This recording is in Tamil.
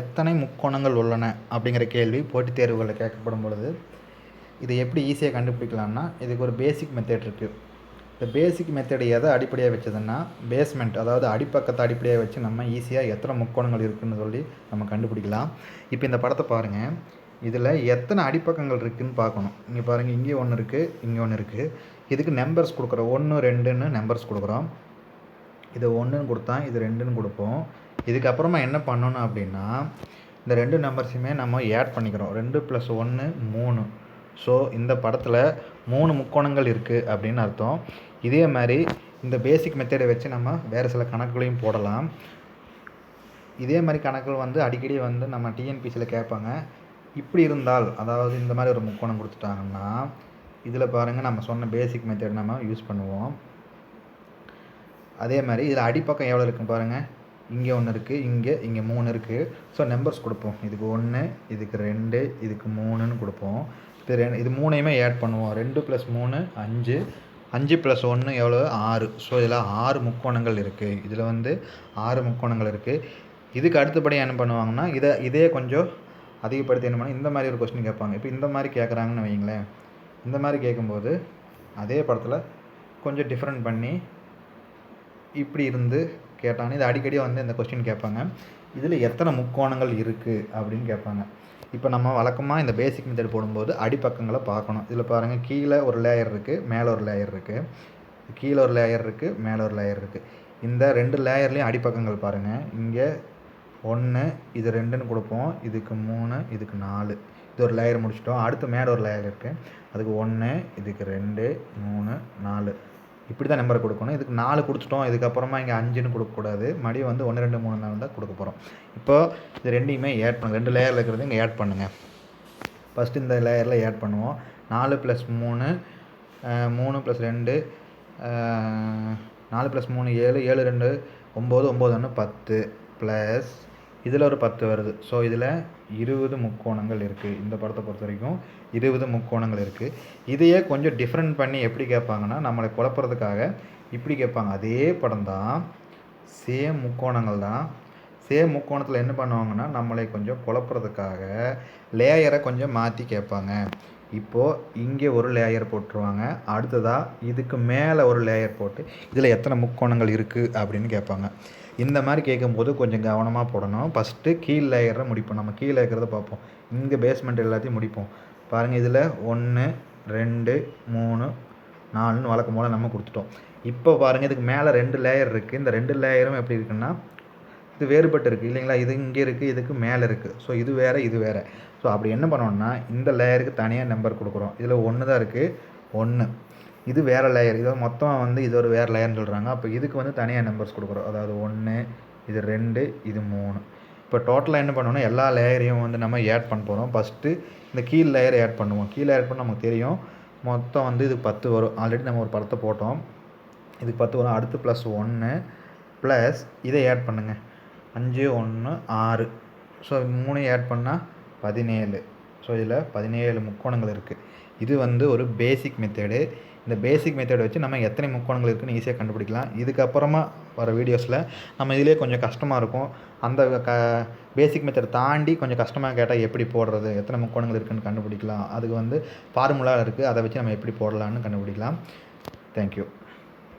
எத்தனை முக்கோணங்கள் உள்ளன அப்படிங்கிற கேள்வி போட்டித் தேர்வுகளில் கேட்கப்படும் பொழுது இதை எப்படி ஈஸியாக கண்டுபிடிக்கலாம்னா இதுக்கு ஒரு பேசிக் மெத்தட் இருக்குது இந்த பேசிக் மெத்தடு எதை அடிப்படையாக வச்சதுன்னா பேஸ்மெண்ட் அதாவது அடிப்பக்கத்தை அடிப்படையாக வச்சு நம்ம ஈஸியாக எத்தனை முக்கோணங்கள் இருக்குதுன்னு சொல்லி நம்ம கண்டுபிடிக்கலாம். இப்போ இந்த படத்தை பாருங்கள் இதில் எத்தனை அடிப்பக்கங்கள் இருக்குதுன்னு பார்க்கணும். இங்கே பாருங்கள் இங்கே ஒன்று இருக்குது இங்கே ஒன்று இருக்குது இதுக்கு நம்பர்ஸ் கொடுக்குறோம். ஒன்று ரெண்டுன்னு நம்பர்ஸ் கொடுக்குறோம். இது ஒன்றுன்னு கொடுத்தா இது ரெண்டுன்னு கொடுப்போம். இதுக்கப்புறமா என்ன பண்ணணும் அப்படின்னா இந்த ரெண்டு நம்பர்ஸையுமே நம்ம ஆட் பண்ணிக்கிறோம். ரெண்டு ப்ளஸ் ஒன்று மூணு. ஸோ இந்த படத்தில் மூணு முக்கோணங்கள் இருக்குது அப்படின்னு அர்த்தம். இதே மாதிரி இந்த பேசிக் மெத்தடை வச்சு நம்ம வேறு சில கணக்குகளையும் போடலாம். இதே மாதிரி கணக்குகள் வந்து அடிக்கடி வந்து நம்ம டிஎன்பிசியில் கேட்பாங்க. இப்படி இருந்தால் அதாவது இந்த மாதிரி ஒரு முக்கோணம் கொடுத்துட்டாங்கன்னா இதில் பாருங்கள் நம்ம சொன்ன பேசிக் மெத்தட் நம்ம யூஸ் பண்ணுவோம். அதே மாதிரி இதில் அடிப்பக்கம் எவ்வளோ இருக்குன்னு பாருங்கள் இங்கே ஒன்று இருக்குது இங்கே இங்கே மூணு இருக்குது ஸோ நம்பர்ஸ் கொடுப்போம். இதுக்கு ஒன்று இதுக்கு ரெண்டு இதுக்கு மூணுன்னு கொடுப்போம். இப்போ ரெண்டு இது மூணையுமே ஆட் பண்ணுவோம். ரெண்டு ப்ளஸ் மூணு அஞ்சு. அஞ்சு ப்ளஸ் ஒன்று எவ்வளோ ஆறு. ஸோ இதில் ஆறு முக்கோணங்கள் இருக்குது இதில் வந்து ஆறு முக்கோணங்கள் இருக்குது இதுக்கு அடுத்தபடி என்ன பண்ணுவாங்கன்னா இதை இதே கொஞ்சம் அதிகப்படுத்தி என்ன பண்ண இந்த மாதிரி ஒரு கொஸ்டின் கேட்பாங்க. இப்போ இந்த மாதிரி கேட்குறாங்கன்னு வைங்களேன் இந்த மாதிரி கேட்கும்போது அதே படத்தில் கொஞ்சம் டிஃப்ரெண்ட் பண்ணி இப்படி இருந்து கேட்டாங்க. இது அடிக்கடி வந்து இந்த கொஸ்டின் கேட்பாங்க. இதில் எத்தனை முக்கோணங்கள் இருக்குது அப்படின்னு கேட்பாங்க. இப்போ நம்ம வழக்கமாக இந்த பேசிக் மெத்தட் போடும்போது அடிப்பக்கங்களை பார்க்கணும். இதில் பாருங்கள் கீழே ஒரு லேயர் இருக்குது மேலே ஒரு லேயர் இருக்குது கீழே ஒரு லேயர் இருக்குது மேலே ஒரு லேயர் இருக்குது இந்த ரெண்டு லேயர்லேயும் அடிப்பக்கங்கள் பாருங்கள் இங்கே ஒன்று இது ரெண்டுன்னு கொடுப்போம். இதுக்கு மூணு இதுக்கு நாலு. இது ஒரு லேயர் முடிச்சிட்டோம். அடுத்து மேலே ஒரு லேயர் இருக்குது அதுக்கு ஒன்று இதுக்கு ரெண்டு மூணு நாலு. இப்படி தான் நம்பர் கொடுக்கணும். இதுக்கு நாலு கொடுத்துட்டோம். இதுக்கப்புறமா இங்கே அஞ்சுன்னு கொடுக்கக்கூடாது. மறுபடியும் வந்து ஒன்று ரெண்டு மூணு நாள் தான் கொடுக்க போகிறோம் இப்போது இது ரெண்டையுமே ஆட் பண்ணுங்கள் ரெண்டு லேயரில் இருக்கிறது இங்கே ஆட் பண்ணுங்கள் ஃபஸ்ட்டு இந்த லேயரில் ஆட் பண்ணுவோம். நாலு ப்ளஸ் மூணு மூணு ப்ளஸ் ரெண்டு நாலு ப்ளஸ் மூணு ஏழு ஏழு ரெண்டு ஒம்பது ஒம்பது ஒன்று பத்து ப்ளஸ் இதில் ஒரு பத்து வருது. ஸோ இதில் இருபது முக்கோணங்கள் இருக்குது இந்த படத்தை பொறுத்த வரைக்கும் இருபது முக்கோணங்கள் இருக்குது இதையே கொஞ்சம் டிஃப்ரெண்ட் பண்ணி எப்படி கேட்பாங்கன்னா நம்மளை குழப்புறதுக்காக இப்படி கேட்பாங்க. அதே படம் தான் சேம் முக்கோணங்கள் தான். சேம் முக்கோணத்தில் என்ன பண்ணுவாங்கன்னா நம்மளை கொஞ்சம் குழப்பறதுக்காக லேயரை கொஞ்சம் மாற்றி கேட்பாங்க. இப்போது இங்கே ஒரு லேயர் போட்டுருவாங்க. அடுத்ததாக இதுக்கு மேலே ஒரு லேயர் போட்டு இதில் எத்தனை முக்கோணங்கள் இருக்குது அப்படின்னு கேட்பாங்க. இந்த மாதிரி கேட்கும்போது கொஞ்சம் கவனமாக போடணும். ஃபஸ்ட்டு கீழ் லேயரை முடிப்போம். நம்ம கீழே இருக்கிறத பார்ப்போம். இங்கே பேஸ்மெண்ட் எல்லாத்தையும் முடிப்போம். பாருங்கள் இதில் ஒன்று ரெண்டு மூணு நாலுன்னு வழக்கம் போல் நம்ம கொடுத்துட்டோம். இப்போ பாருங்கள் இதுக்கு மேலே ரெண்டு லேயர் இருக்குது இந்த ரெண்டு லேயரும் எப்படி இருக்குன்னா இது வேறுபட்டு இருக்குது இல்லைங்களா? இது இங்கே இருக்குது இதுக்கு மேலே இருக்குது ஸோ இது வேறு இது வேறு. ஸோ அப்படி என்ன பண்ணோம்னா இந்த லேயருக்கு தனியாக நம்பர் கொடுக்குறோம். இதில் ஒன்று தான் இருக்குது ஒன்று இது வேறு லேயர் இதை மொத்தம் வந்து இது ஒரு வேறு லேயர்னு சொல்கிறாங்க அப்போ இதுக்கு வந்து தனியாக நம்பர்ஸ் கொடுக்குறோம். அதாவது ஒன்று இது ரெண்டு இது மூணு. இப்போ டோட்டலாக என்ன பண்ணணும் எல்லா லேயரையும் வந்து நம்ம ஆட் பண்ண போகிறோம் ஃபஸ்ட்டு இந்த கீழ் லேயரை ஆட் பண்ணுவோம். கீழே ஆட் பண்ண நமக்கு தெரியும். மொத்தம் வந்து இது பத்து வரும். ஆல்ரெடி நம்ம ஒரு படத்தை போட்டோம். இதுக்கு பத்து வரும். அடுத்து ப்ளஸ் ஒன்று ப்ளஸ் இதை ஆட் பண்ணுங்கள் அஞ்சு ஒன்று ஆறு. ஸோ மூணையும் ஆட் பண்ணால் பதினேழு. ஸோ இதில் பதினேழு முக்கோணங்கள் இருக்குது இது வந்து ஒரு பேசிக் மெத்தேடு இந்த பேசிக் மெத்தடை வச்சு நம்ம எத்தனை முக்கோணங்கள் இருக்குதுன்னு ஈஸியாக கண்டுபிடிக்கலாம். இதுக்கப்புறமா வர வீடியோஸில் நம்ம இதிலே கொஞ்சம் கஷ்டமாக இருக்கும். அந்த க பேசிக் மெத்தட் தாண்டி கொஞ்சம் கஷ்டமாக கேட்டால் எப்படி போடுறது? எத்தனை முக்கோணங்கள் இருக்குதுன்னு கண்டுபிடிக்கலாம். அதுக்கு வந்து ஃபார்முலா இருக்குது அதை வச்சு நம்ம எப்படி போடலான்னு கண்டுபிடிக்கலாம். தேங்க்யூ